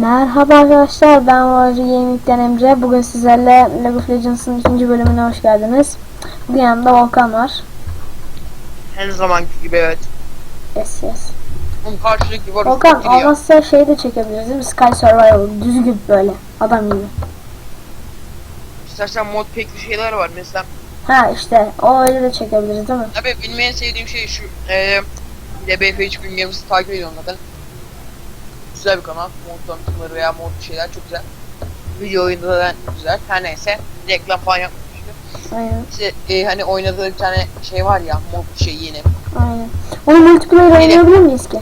Merhaba arkadaşlar ben Varcı Gaming'den Emre. Bugün sizlerle League of Legends'ın ikinci bölümüne hoş geldiniz. Bugün yanımda Volkan var. Her zamanki gibi evet. Yes yes. Bunun karşılıklı var. Volkan giriyor. olmazsa şey de çekebiliriz değil mi? Sky Survival düzgün böyle adam gibi. İstersen mod pekli şeyler var mesela. Ha işte o öyle de çekebiliriz değil mi? Abi benim en sevdiğim şey şu. Eee DBF3 gün Games'i takip ediyorum zaten. Güzel bir kanal. Mod tanıtımları veya mod şeyler çok güzel. Video oyunda da güzel. Her neyse. Reklam falan yapmıştı. Aynen İşte e, hani oynadığı bir tane şey var ya mod şey yeni. aynen. Onu multiplayer oynayabilir miyiz ki?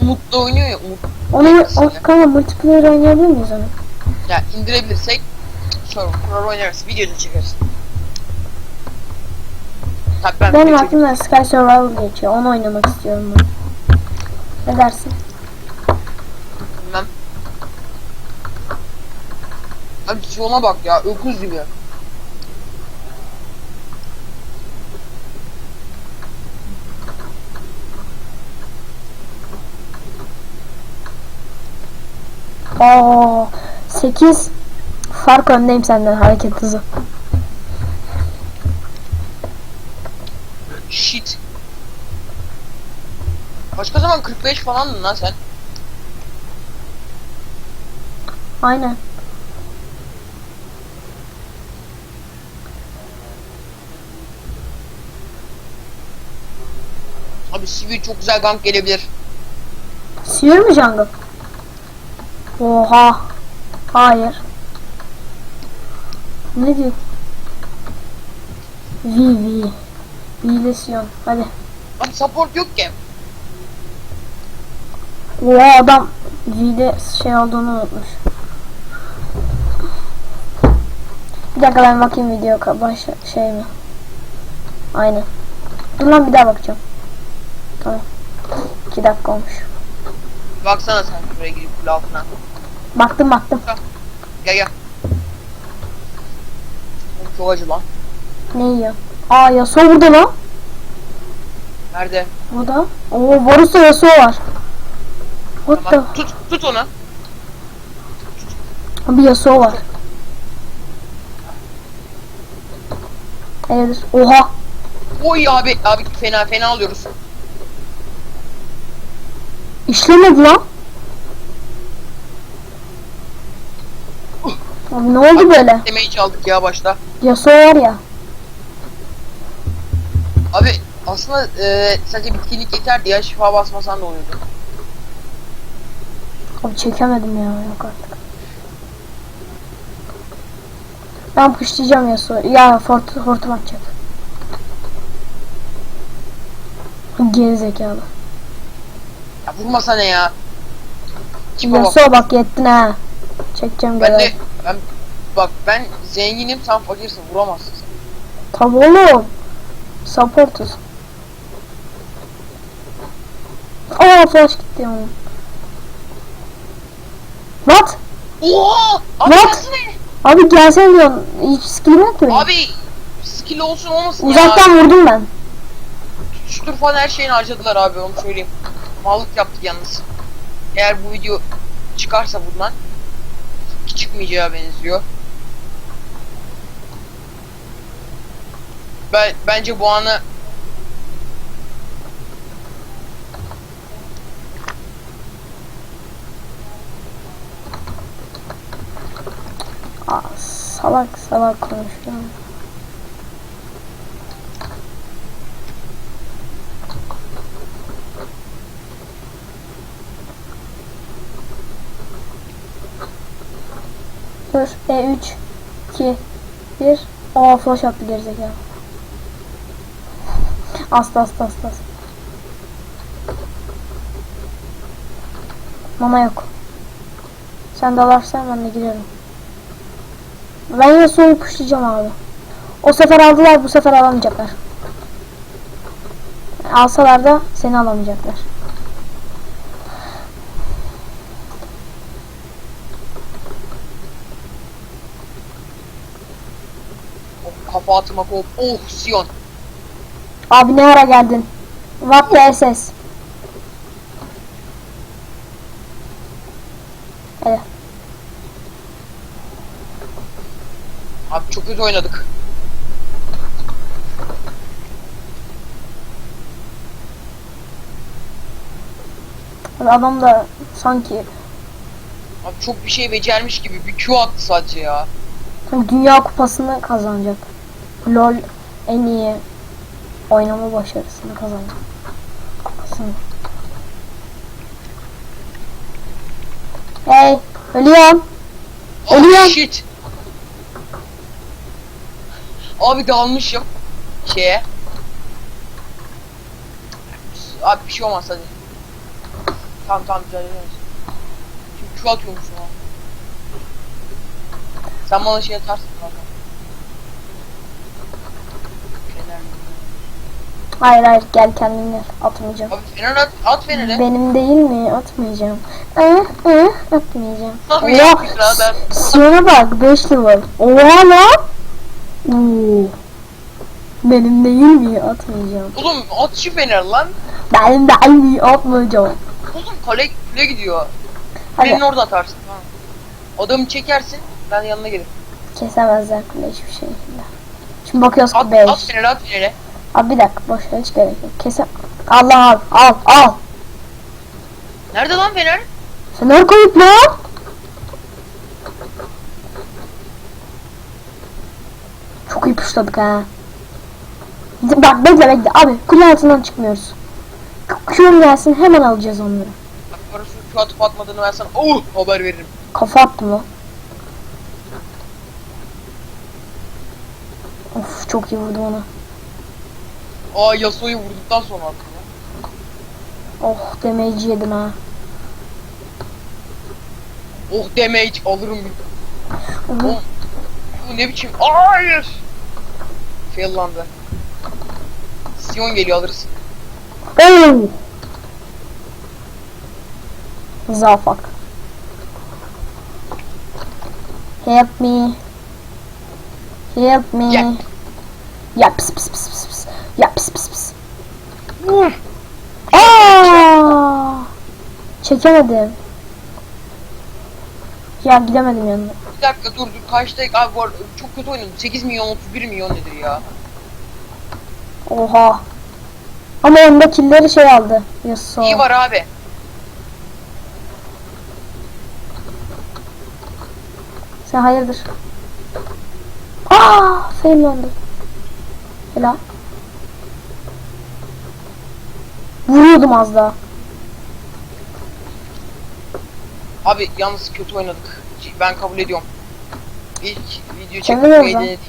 Umut'ta oynuyor ya Umut. Onu o, kanka multiplayer oynayabilir miyiz onu? Ya indirebilirsek server oynarız. Video da çekeriz. Tabii ben Benim video çekeyim. aklımda Sky Survival geçiyor. Onu oynamak istiyorum ben. Ne dersin? Bilmem. Abi şuna bak ya öküz gibi. Oo, 8 fark öndeyim senden hareket hızı. Shit. Başka zaman 45 falandın lan sen. Aynen. Abi sivil çok güzel gank gelebilir. Sivir mi jungle? Oha. Hayır. Ne diyor? V V. V ile Sion. Hadi. Abi support yok ki. Oha adam V'de şey olduğunu unutmuş. Bir dakika ben bakayım video baş şey mi? Aynen. Dur lan bir daha bakacağım. Tamam. 2 dakika olmuş. Baksana sen şuraya girip kule altına. Baktım baktım. Gel gel. Çok acı lan. Ne yiyor? Aa Yasuo burada lan. Nerede? Burada. Oo Varus'ta Yasuo var. What the? Tamam. Tut tut onu. Bir Yasuo var. Evet. Oha. Oy abi abi fena fena alıyoruz. İşlemedi lan. Abi ne oldu böyle? Demeyi çaldık ya başta. Yasuo var ya. Abi aslında e, sadece bitkinlik yeterdi ya şifa basmasan da oluyordu. Abi çekemedim ya yok artık. Ben pışlayacağım Yasuo. Ya fort hortum atacak. Geri zekalı. Ya vurmasa ne ya? Kim o? Yasuo bak yettin ha. Çekeceğim Ben görev. de ben bak ben zenginim sen fakirsin vuramazsın sen. Tabi oğlum. Supportuz. Aa flash gitti ya. What? Oha! What? ne? Abi gelsene diyorsun. Hiç skill'im yok ki benim. Abi skill olsun olmasın ya. Uzaktan vurdum ben. Şutur falan her şeyini harcadılar abi onu söyleyeyim. Mallık yaptık yalnız. Eğer bu video çıkarsa bundan ki çıkmayacağı benziyor. Ben bence bu anı Aa, salak salak konuşuyor. Dur. E 3 2 1 Aa flash attı gerizekalı. Asla asla. asla. Mama yok. Sen dalarsan ben de girerim. Ben yine soğuk puşlayacağım abi. O sefer aldılar bu sefer alamayacaklar. Alsalar da seni alamayacaklar. kafa atmak oh, oh Sion. Abi ne ara geldin? What the SS? Hele. Abi çok kötü oynadık. Adam da sanki Abi çok bir şey becermiş gibi bir Q attı sadece ya. Dünya Kupası'nı kazanacak. LoL en iyi oynama başarısını kazanacak. Kupasını. Hey, ölüyorum. Ölüyorum. Oh shit. Abi dalmışım şeye. Abi bir şey olmaz hadi. Tamam tamam güzel güzel. Şimdi Q atıyormuşum ha. Sen bana şey atarsın kanka. Hayır hayır gel kendin gel. Atmayacağım. Abi fener at, at feneri. Benim değil mi? Atmayacağım. Ee, ee, atmayacağım. Birader. Siyona bak 5 level. Oha lan. Benim değil mi? Atmayacağım. Oğlum at şu fener lan. Benim değil mi? Atmayacağım. Oğlum kale kule gidiyor. Hadi. Beni orada atarsın. Ha. Adamı çekersin. Ben yanına gelirim. Kesemezler kule hiçbir şekilde. Şimdi bakıyoruz At, 5. at feneri at feneri. Abi bir dakika boş ver hiç gerek yok. Kese... Allah al al al. Nerede lan fener? Fener koyup lan. Çok iyi puşladık ha. Bak bekle bekle abi kule altından çıkmıyoruz. Kuyum gelsin hemen alacağız onları. Bak parası şu atıp atmadığını sana oh haber veririm. Kafa attım o. Of çok iyi vurdum onu. Aa Yasuo'yu vurduktan sonra attım ya. Oh damage yedim ha. Oh damage alırım. Oh. Bu ne biçim? Hayır. Faillandı. Sion geliyor alırız. Zafak. Help me. Help me. Gel. Ya pis pis pis pis pis. Ya pis pis pis. Aa! Çekemedim. Ya gidemedim yanına. Bir dakika dur dur kaçta abi bu arada çok kötü oynadım. 8 milyon 31 milyon nedir ya? Oha. Ama onda killeri şey aldı. Yasuo. İyi var abi. Sen hayırdır? Aa, faillandım. Helal. Vuruyordum az daha. Abi yalnız kötü oynadık. Ben kabul ediyorum. İlk video çekmeyi denedik.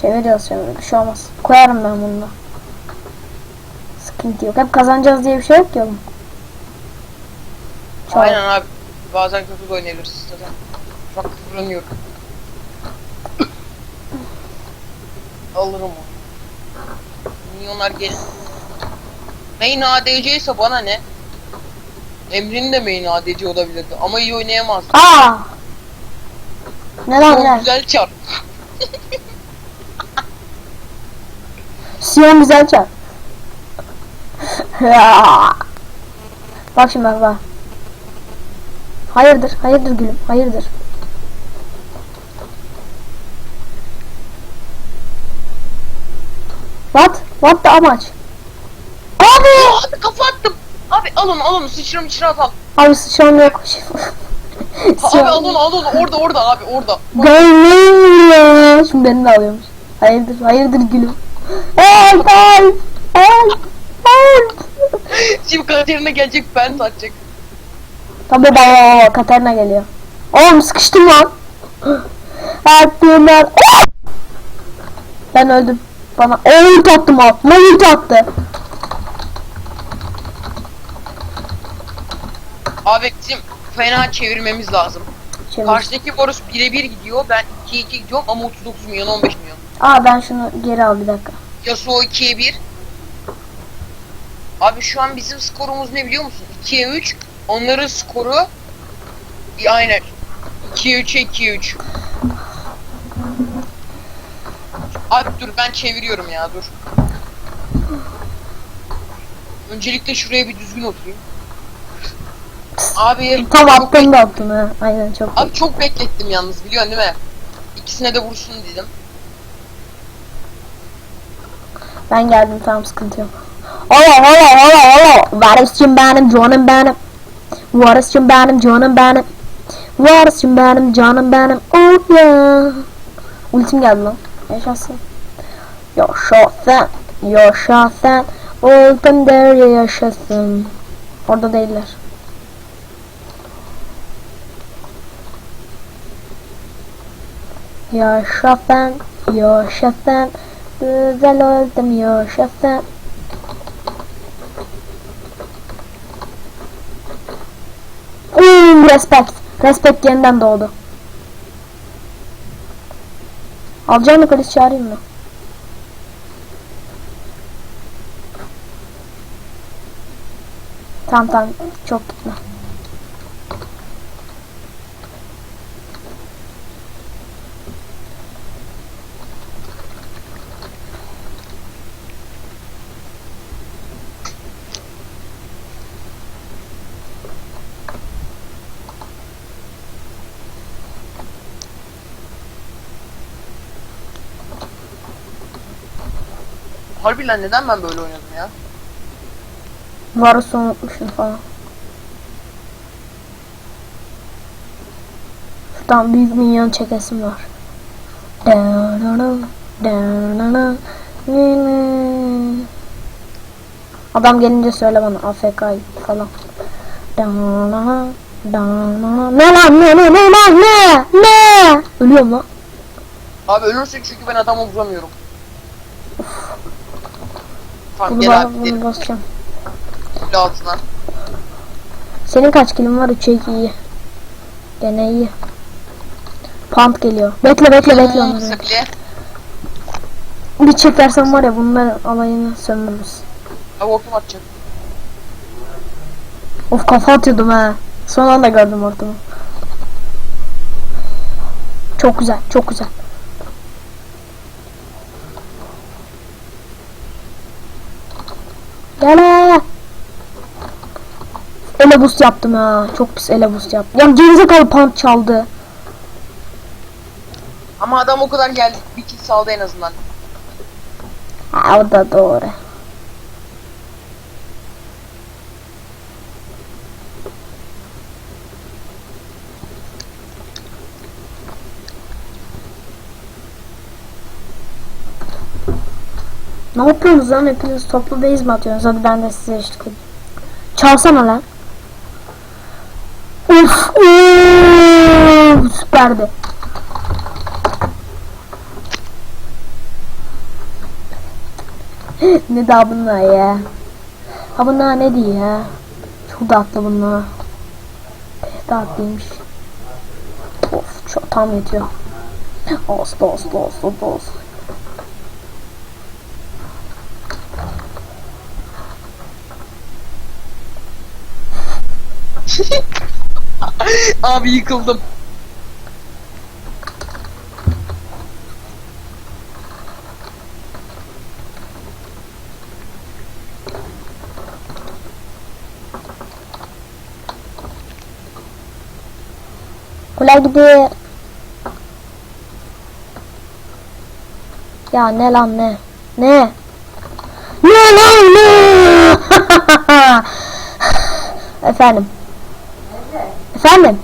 Çeviriyoruz çeviriyoruz. Bir şey olmaz. Koyarım ben bunu da. Sıkıntı yok. Hep kazanacağız diye bir şey yok ki oğlum. Çok. Aynen abi. Bazen kötü oynayabiliriz zaten. Bak kıvranıyorum. Alırım onu. Milyonlar gelin. Main ADC ise bana ne? Emre'nin de main ADC olabilirdi ama iyi oynayamaz. Aa! Ne lan güzel çar. Sion güzel. Ya. bak şimdi bak bak. Hayırdır, hayırdır gülüm, hayırdır. What? What the amaç? Abi! Abi kafa attım. Abi al onu al onu sıçra mıçra at al. Abi sıçram yok. Abi al onu al onu orada orada abi orada. Gönlüm Şimdi beni de alıyormuş. Hayırdır, hayırdır gülüm. Help, help, help, help. Şimdi Katerina gelecek ben atacak. Tabii baba Katerina geliyor. Oğlum sıkıştım lan. Hakkımlar. Ben öldüm. Bana ult attım o. Ult attı. Abi bizim fena çevirmemiz lazım. Çevir. Karşıdaki Boris birebir gidiyor. Ben 2'ye 2 gidiyorum ama 39 milyon 15 milyon. Aa ben şunu geri al bir dakika. Yasuo 2'ye 1. Abi şu an bizim skorumuz ne biliyor musun? 2'ye 3. Onların skoru aynen 2'ye 3'e 2'ye 3. Abi dur ben çeviriyorum ya dur. Öncelikle şuraya bir düzgün oturayım. Abi Tam çok attım da attım ha. Aynen çok. Abi çok beklettim yalnız biliyorsun değil mi? ikisine de vursun dedim. Ben geldim tamam sıkıntı yok. Alo alo alo alo. Varis'cim benim canım benim. Varis'cim benim canım benim. Varis'cim benim canım benim. Oh yeah. Ultim geldi lan. Yaşasın. Yaşasın. Yaşasın. Ultim der yaşasın. Orada değiller. Yaşasın. Yaşasın. Güzel oldum yaşasın. Uuu respect. Respect yeniden doğdu. Alacağım mı polis çağırayım mı? Tamam tamam çok gitme. Harbi lan neden ben böyle oynadım ya? Varus'u unutmuşum falan. Şuradan büyük minyon çekesim var. Adam gelince söyle bana AFK falan. Ne lan ne ne ne lan ne ne Ölüyorum lan. Abi ölürsün çünkü ben adamı vuramıyorum. Tamam Bunu, gel abi bunu gidelim. basacağım. Kule altına. Senin kaç kilin var? 3'e 2 iyi. Gene iyi. Pant geliyor. Bekle bekle bekle onları. bile. Bir çekersen var ya bunların alayını sömürürüz. Abi ortam atacak. Of kafa atıyordum ha. Son anda gördüm ortamı. Çok güzel, çok güzel. Gel hele. Ele boost yaptım ha. Çok pis ele boost yaptım. Ya gerizekalı pant çaldı. Ama adam o kadar geldi. Bir kill saldı en azından. Ha, o da doğru. Ne yapıyorsunuz lan hepiniz toplu base mi atıyorsunuz? Hadi ben de size eşlik edeyim. Çalsana lan. Uuu, süperdi. ne daha bunlar ya? Ha bunlar ne diyor ya? Çok tatlı bunlar. Pek tatlıymış. Of çok tam yetiyor. Olsun olsun olsun olsun. Abi yıkıldım. Kolay gidiyor. Ya ne lan ne? Ne? Ne lan ne? Efendim. Efendim.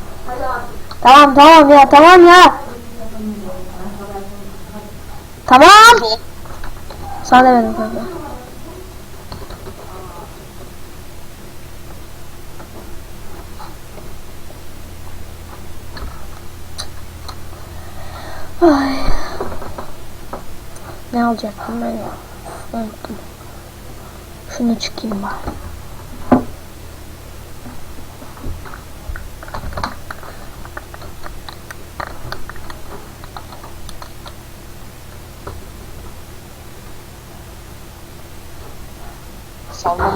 Tamam tamam ya tamam ya. Tamam. Sana demedim kanka. Ay. Ne alacaktım ben ya? Unuttum. Şunu çıkayım bari.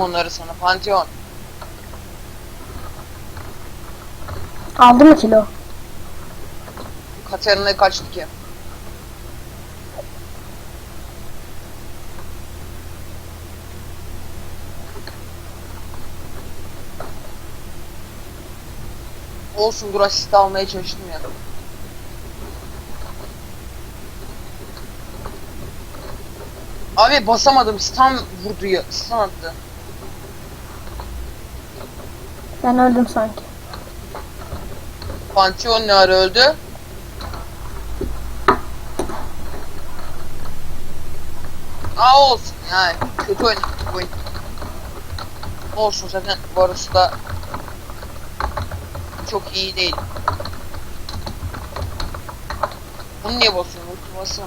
onları sana Pantheon. Aldı mı kilo? Katerina kaçtı ki? Olsun dur asist almaya çalıştım ya. Abi basamadım. Stun vurdu ya. Stun attı. Ben öldüm sanki. Pantheon ne ara öldü? Aa olsun yani. Kötü oynadık bu oyun. Olsun zaten Varus da çok iyi değil. Bunu niye basıyorsun? Ultiması mı?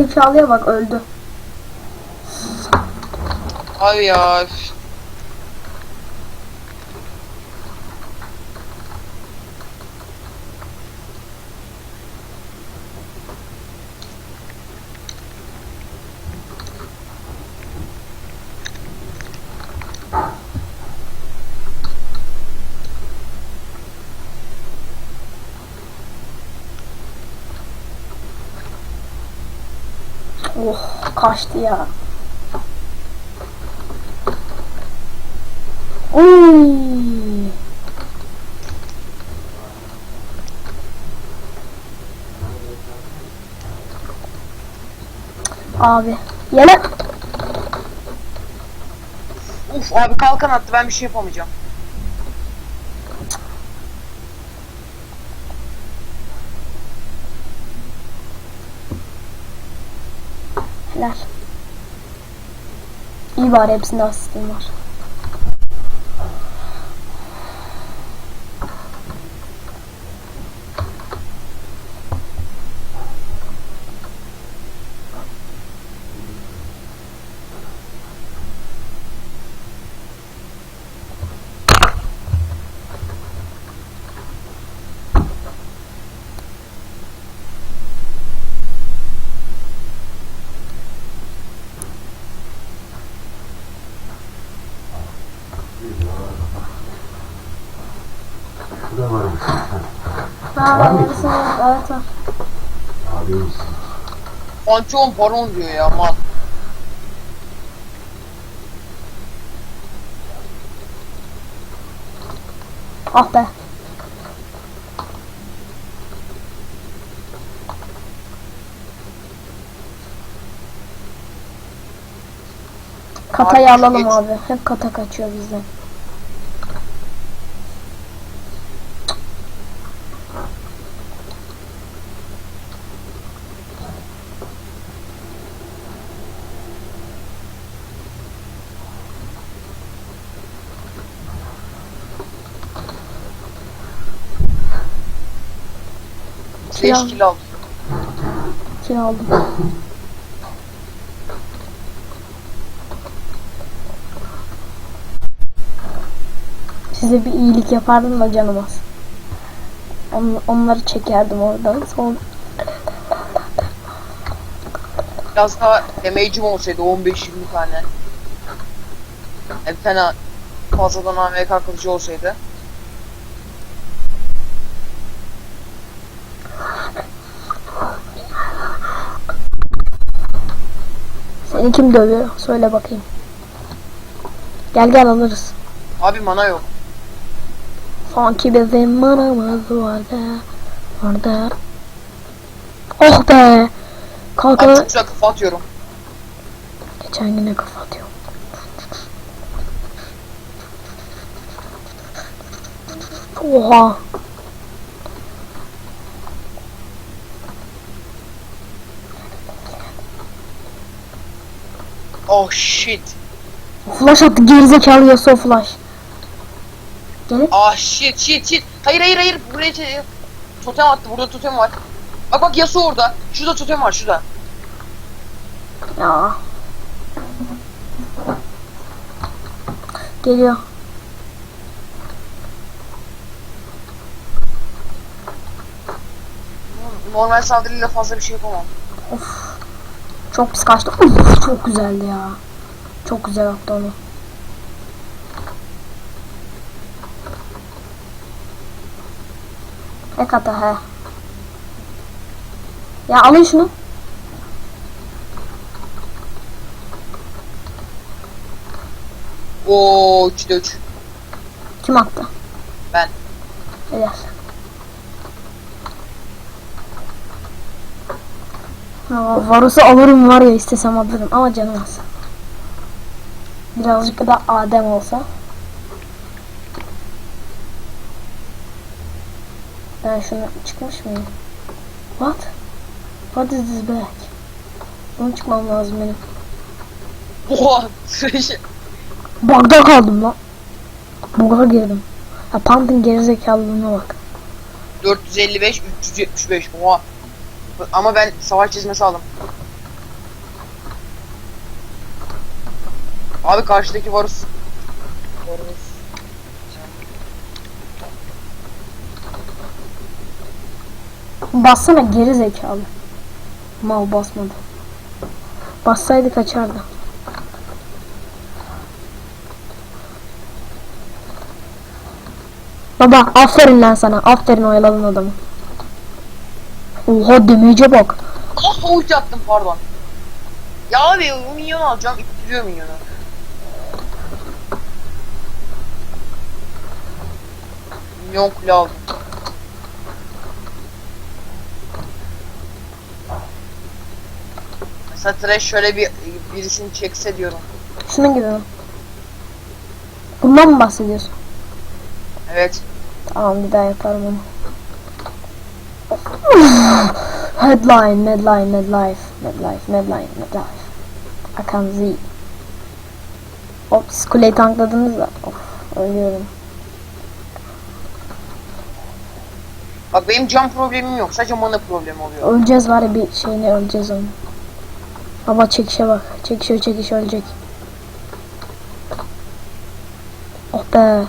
Gerizekalıya bak öldü. Abi ya. üf. Oh kaçtı ya. Uy. Abi. Yele. Uf abi kalkan attı ben bir şey yapamayacağım. Helal. İyi bari hepsinde asistim var. Bu da varmış. Ha, Var mı? Evet var. Abi misin? Pantheon baron diyor ya mal. Ah be. Katayı alalım abi. Hep kata kaçıyor bizden. Beş Silah. kill aldı. Kill aldım. Size bir iyilik yapardım da canım az. On, onları çekerdim oradan. Sonra Biraz daha damage'im olsaydı 15-20 tane. Yani bir tane fazladan AMK kılıcı olsaydı. Seni kim dövüyor? Söyle bakayım. Gel gel alırız. Abi mana yok. Sanki bizim manamız vardı. Orada. Oh be. Abi Kalkana çok kafa atıyorum. geçen güne kafa atıyor. Oha. Oh shit. Flash attı gerizekalı Yasuo flash. Gelin. Ah shit shit shit. Hayır hayır hayır. Buraya şey- totem attı. Burada totem var. Bak bak Yasuo orada. Şurada totem var şurada. Ya. Geliyor. Normal saldırıyla fazla bir şey yapamam. Çok pis kaçtı. Uf, çok güzeldi ya. Çok güzel attı onu. Ne kadar he. Ya alın şunu. Oo, 3 3. Kim attı? Ben. Helal. Varus'u alırım var ya istesem alırım ama canım az. Birazcık da Adem olsa. Ben şunu çıkmış mıyım? What? What is this back? Bunu çıkmam lazım benim. Oha. Bug'da kaldım lan. Bug'a girdim. Ha Pumpkin gerizekalılığına bak. 455 375. Oha. Ama ben savaş çizmesi aldım. Abi karşıdaki Varus. Varus. Bassana geri zekalı. Mal basmadı. Bassaydı kaçardı. Baba aferin lan sana. Aferin oyaladın adamı. Oha damage'e bak. Ah ulti attım pardon. Ya abi o minyon alacağım. İttiriyor minyonu. Minyon kule aldım. Mesela Thresh şöyle bir birisini çekse diyorum. Şunun gibi mi? Bundan mı bahsediyorsun? Evet. Tamam bir daha yaparım onu. Headline, Medline, Medlife, Medlife, Medline, Medlife. Akan Z. Hop siz kuleyi tankladınız da. Of ölüyorum. Bak benim can problemim yok. Sadece mana problemi oluyor. Öleceğiz var ya bir şeyini öleceğiz onu. Baba çekişe bak. Çekişiyor çekiş ölecek. Oh be.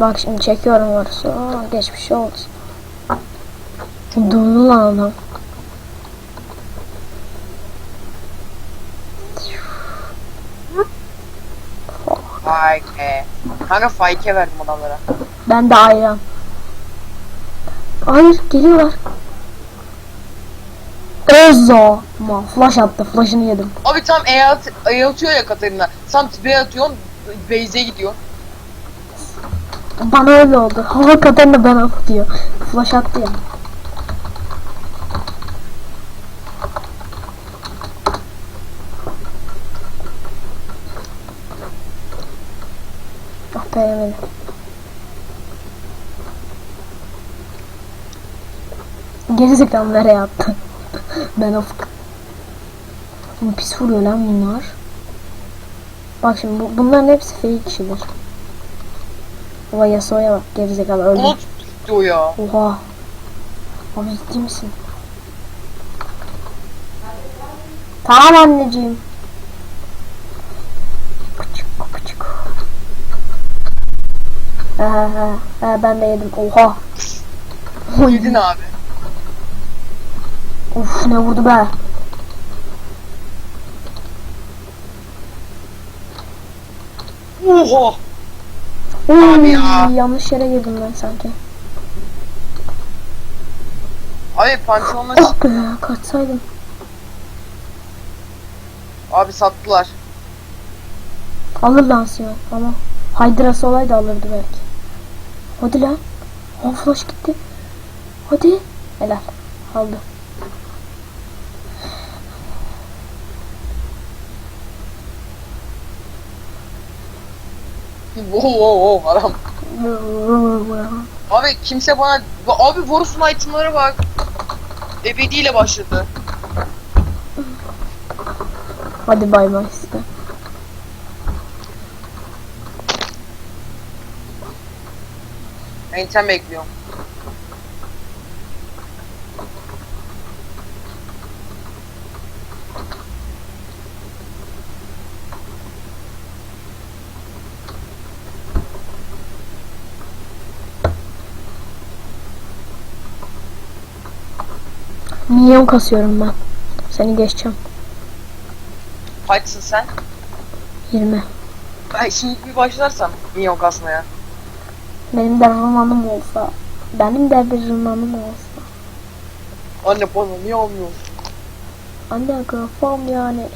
Bak şimdi çekiyorum orası. Aa, geçmiş olsun. Durdu lan adam. Vay be. Kanka fayke verdim adamlara. Ben de ayran. Hayır geliyorlar. Ezo. Ma flash attı. Flash'ını yedim. Abi tam E, at, e atıyor ya Katarina. Tam B atıyorsun. Base'e gidiyor. Bana öyle oldu. Kadarını ben at diyor. Flash attı ya. Ah be yemedim. Gerizekalı nereye attı? ben. Oğlum Pis vuruyor lan bunlar. Bak şimdi bu, bunların hepsi fake kişidir. Oha Yasuo'ya bak gerizekalı öldü. Onu tuttu o ya. Oha. Abi ciddi misin? Tamam anneciğim. Küçük küçük. He. He ben de yedim. Oha. Yedin abi. Of ne vurdu be. Oha. Oy, ya. yanlış yere girdim ben sanki. Abi pantolonla Oh be kaçsaydım. abi sattılar. Alır Lansiyon ama Hydra'sı olaydı alırdı belki. Hadi lan. Oh flash gitti. Hadi. Helal. Aldı. Wow wow wow haram. Abi kimse bana... Ba- Abi Varus'un itemlara bak. Ebediyle başladı. Hadi bay bay size. Ben item bekliyorum. Minyon kasıyorum ben. Seni geçeceğim. Kaçsın sen? 20. Ben şimdi bir başlarsam minyon kasmaya. Benim de romanım olsa. Benim de bir romanım olsa. Anne bana niye almıyorsun? Anne kafam yani.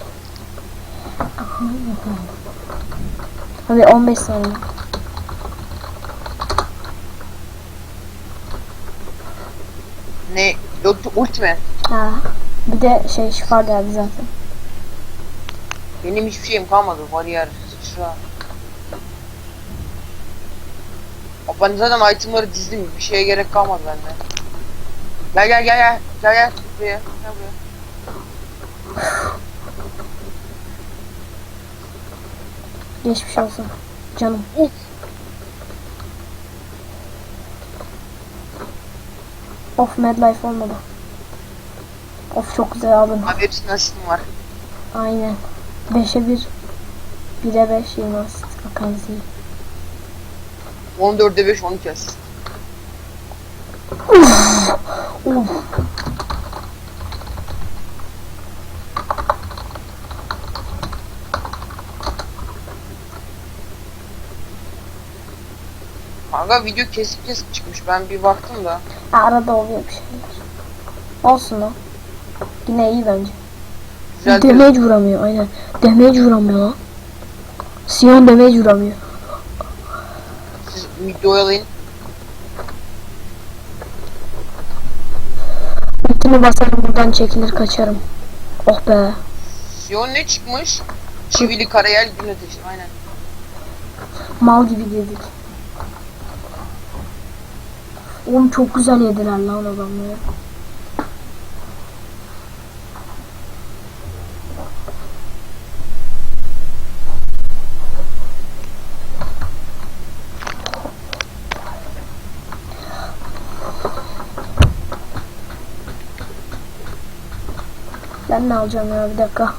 Hadi 15 saniye. Ne? Yoktu ultime. Ha. Bir de şey şifa geldi zaten. Benim hiçbir şeyim kalmadı. Bariyer, sıçra. Ben zaten itemları dizdim. Bir şeye gerek kalmadı bende. Gel gel gel gel. Gel gel. Buraya. Gel buraya. Geçmiş olsun. Canım. Uf. Of Medlife olmadı. Of çok güzel aldın. Abi hepsinin asistim var. Aynen. 5'e 1. 1'e 5 20 asist. Akanzi. 14'e 5, 12 asist. Uf. Kanka video kesik kesik çıkmış. Ben bir baktım da. Arada oluyor bir şeyler. Olsun o. Yine iyi bence. Güzel bir Damage vuramıyor aynen. Damage vuramıyor lan. Sion damage vuramıyor. siz video oyalayın. Ultimi basarım buradan çekilir kaçarım. Oh be. Sion ne çıkmış? Çivili karayel gün ateşi. Aynen. Mal gibi girdik. Oğlum çok güzel yediler lan adamları. Ben ne alacağım ya bir dakika.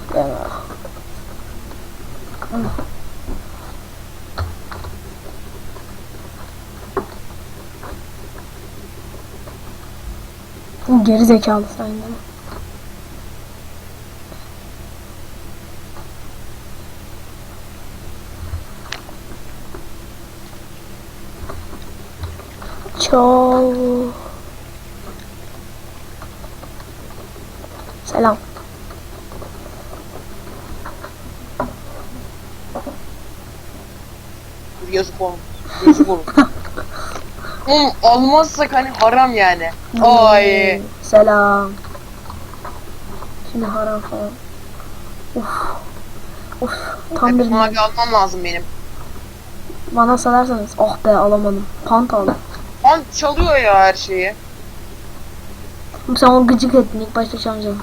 Bu geri zekalı sen ya. Çal. Selam. Dur yazık oğlum. Yazık oğlum. Oğlum almazsak hani haram yani. Ay. Selam. Şimdi haram falan. Uf. Uf. Tam bir Mavi almam lazım benim. bana salarsanız. Oh be alamadım. Pant aldım. Lan çalıyor ya her şeyi. Sen onu gıcık ettin ilk başta çalacağım.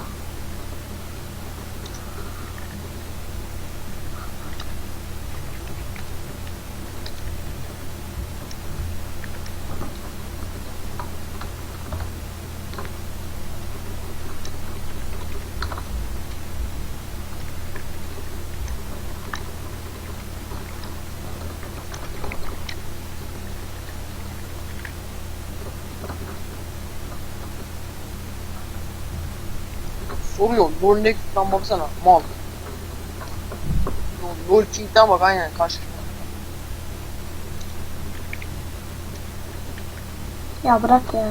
Soruyor. LoL Next'ten baksana. Mal. LoL King'den bak aynen karşı. Ya bırak ya.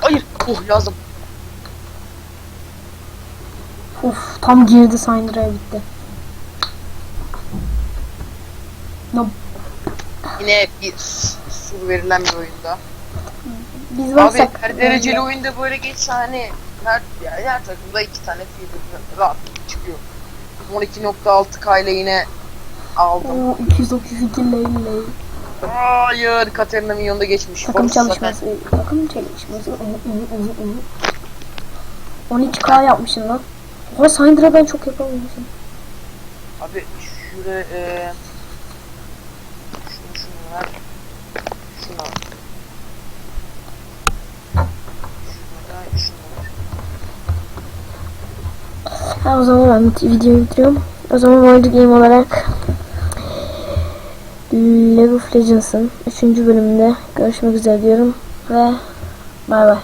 Hayır. Oh lazım. Uf tam girdi Syndra'ya bitti. No, Yine bir sur verilen bir oyunda. biz Abi varsak her dereceli oyunda böyle geçse hani her, ya her takımda iki tane feeder rahat çıkıyor. 12.6K ile yine aldım. Oo, 232 lane lane. Hayır Katerina Milyon'da geçmiş. Takım Force zaten- çalışması. Takım çalışması. 12k yapmışsın lan. Oha Syndra'dan çok yapamamışsın. Abi şuraya eee şunu şunu ver. Şunu al. Şunu da şunu ver. Ha, o zaman ben bit- videoyu bitiriyorum. O zaman World Game olarak League of Legends'ın 3. bölümünde görüşmek üzere diyorum ve bay bay.